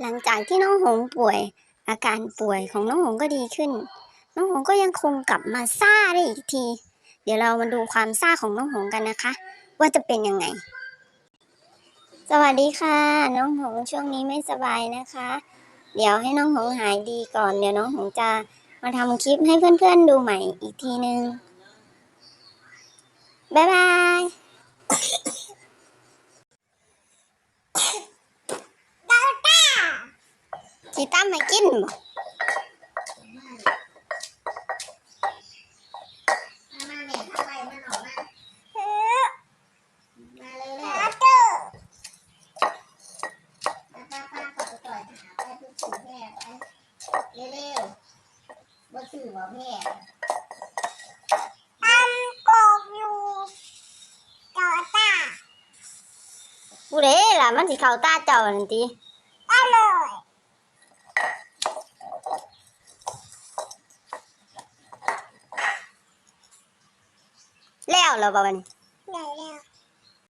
หลังจากที่น้องหงป่วย อาการป่วยของน้องหงก็ดีขึ้น น้องหงก็ยังคงกลับมาซ่าได้อีกที เดี๋ยวเรามาดูความซ่าของน้องหงกันนะคะ ว่าจะเป็นยังไง สวัสดีค่ะ น้องหงช่วงนี้ไม่สบายนะคะ เดี๋ยวให้น้องหงหายดีก่อน เดี๋ยวน้องหงจะมาทำคลิปให้เพื่อนๆดูใหม่อีกทีนึงบ๊ายบายจีตั้มมากินบ่ มาแม่ทำไมมันออกมามาเร็วๆป้าป้าขอต่อยหาไปทุกสิ่งแม่ไปเร็ว ๆบ่สื่อว่าแม่ผู้ใดล่ะมันสิเข้าตาเจ้านั่นติ แล้วเหรอบ่บัดนี้